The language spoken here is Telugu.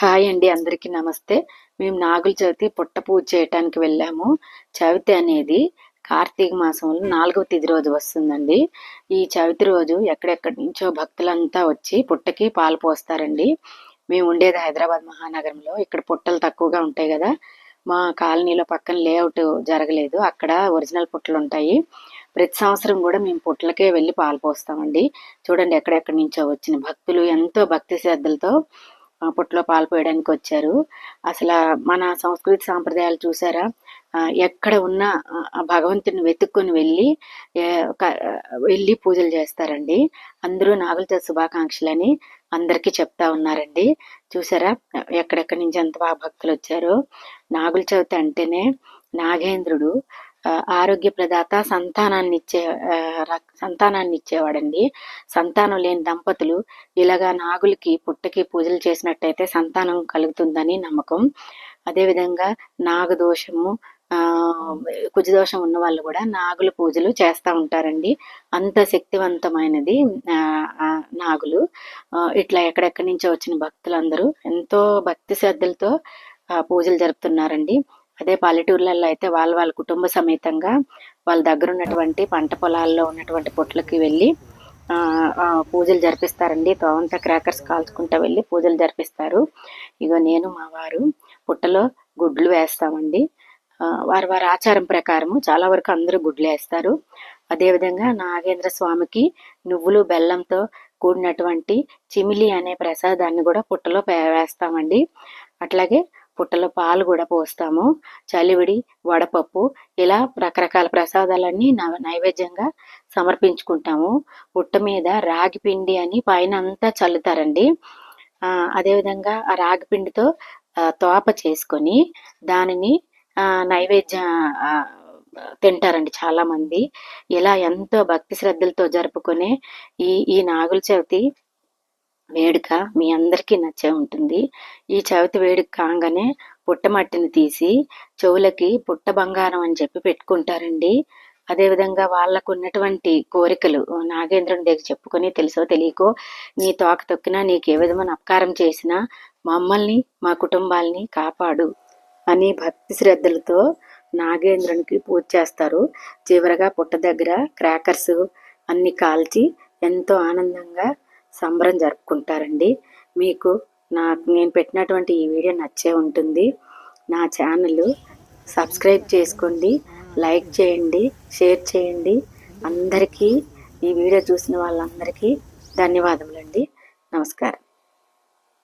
హాయ్ అండి అందరికీ నమస్తే. మేము నాగుల చవితి పుట్ట పూజ చేయటానికి వెళ్ళాము. చవితి అనేది కార్తీక మాసంలో నాలుగవ తిది రోజు వస్తుందండి. ఈ చవితి రోజు ఎక్కడెక్కడి నుంచో భక్తులంతా వచ్చి పుట్టకి పాలు పోస్తారండి. మేము ఉండేది హైదరాబాద్ మహానగరంలో. ఇక్కడ పుట్టలు తక్కువగా ఉంటాయి కదా. మా కాలనీలో పక్కన లేఅవుట్ జరగలేదు. అక్కడ ఒరిజినల్ పుట్టలు ఉంటాయి. ప్రతి సంవత్సరం కూడా మేము పుట్లకే వెళ్ళి పాలు పోస్తామండి. చూడండి ఎక్కడెక్కడి నుంచో వచ్చిన భక్తులు ఎంతో భక్తి శ్రద్ధలతో పుట్టలో పాలు పోయడానికి వచ్చారు. అసలు మన సంస్కృతి సాంప్రదాయాలు చూసారా? ఎక్కడ ఉన్న భగవంతుని వెతుక్కొని వెళ్ళి వెళ్ళి పూజలు చేస్తారండి. అందరూ నాగుల శుభాకాంక్షలని అందరికీ చెప్తా ఉన్నారండి. చూసారా? ఎక్కడెక్కడి నుంచి ఎంత బాగా భక్తులు వచ్చారో. నాగుల చవితి అంటేనే నాగేంద్రుడు ఆరోగ్య ప్రదాత సంతానాన్ని ఇచ్చే సంతానాన్ని ఇచ్చేవాడండి సంతానం లేని దంపతులు ఇలాగా నాగులకి పుట్టకి పూజలు చేసినట్టయితే సంతానం కలుగుతుందని నమ్మకం. అదేవిధంగా నాగదోషము ఆ కుజదోషం ఉన్న వాళ్ళు కూడా నాగుల పూజలు చేస్తూ ఉంటారండి. అంత శక్తివంతమైనది నాగులు. ఇట్లా ఎక్కడెక్కడి నుంచో వచ్చిన భక్తులందరూ ఎంతో భక్తి శ్రద్ధలతో పూజలు జరుపుతున్నారండి. అదే పల్లెటూర్లలో అయితే వాళ్ళ వాళ్ళ కుటుంబ సమేతంగా వాళ్ళ దగ్గర ఉన్నటువంటి పంట పొలాల్లో ఉన్నటువంటి పొట్లకి వెళ్ళి పూజలు జరిపిస్తారండి. తోవంత క్రాకర్స్ కాల్చుకుంటా వెళ్ళి పూజలు జరిపిస్తారు. ఇగో నేను మా వారు పుట్టలో గుడ్లు వేస్తామండి. వారి వారి ఆచారం ప్రకారము చాలా వరకు అందరూ గుడ్లు వేస్తారు. అదేవిధంగా నాగేంద్ర స్వామికి నువ్వులు బెల్లంతో కూడినటువంటి చిమిలి అనే ప్రసాదాన్ని కూడా పుట్టలో పే- వేస్తామండి. అట్లాగే పుట్టలో పాలు కూడా పోస్తాము. చలివిడి వడపప్పు ఇలా రకరకాల ప్రసాదాలన్నీ నైవేద్యంగా సమర్పించుకుంటాము. పుట్ట మీద రాగి పిండి అని పైన అంతా చల్లుతారండి. అదేవిధంగా ఆ రాగి పిండితో తోప చేసుకొని దానిని నైవేద్య తింటారండి చాలా మంది ఇలా ఎంతో భక్తి శ్రద్ధలతో జరుపుకునే ఈ ఈ నాగుల చవితి వేడుక మీ అందరికీ నచ్చే ఉంటుంది. ఈ చవితి వేడుక కాగానే పుట్టమట్టిని తీసి చెవులకి పుట్ట బంగారం అని చెప్పి పెట్టుకుంటారండి. అదేవిధంగా వాళ్ళకు ఉన్నటువంటి కోరికలు నాగేంద్రుని దగ్గర చెప్పుకొని తెలుసో తెలియకో నీ తోక తొక్కినా నీకు ఏ విధమైన అపకారం చేసినా మమ్మల్ని మా కుటుంబాల్ని కాపాడు అని భక్తి శ్రద్ధలతో నాగేంద్రునికి పూజ చేస్తారు. చివరగా పుట్ట దగ్గర క్రాకర్స్ అన్ని కాల్చి ఎంతో ఆనందంగా సంబరం జరుపుకుంటారండి. మీకు నాకు నేను పెట్టినటువంటి ఈ వీడియో నచ్చే ఉంటుంది. నా ఛానల్ సబ్స్క్రైబ్ చేసుకోండి లైక్ చేయండి షేర్ చేయండి. అందరికీ ఈ వీడియో చూసిన వాళ్ళందరికీ ధన్యవాదములండి. నమస్కారం.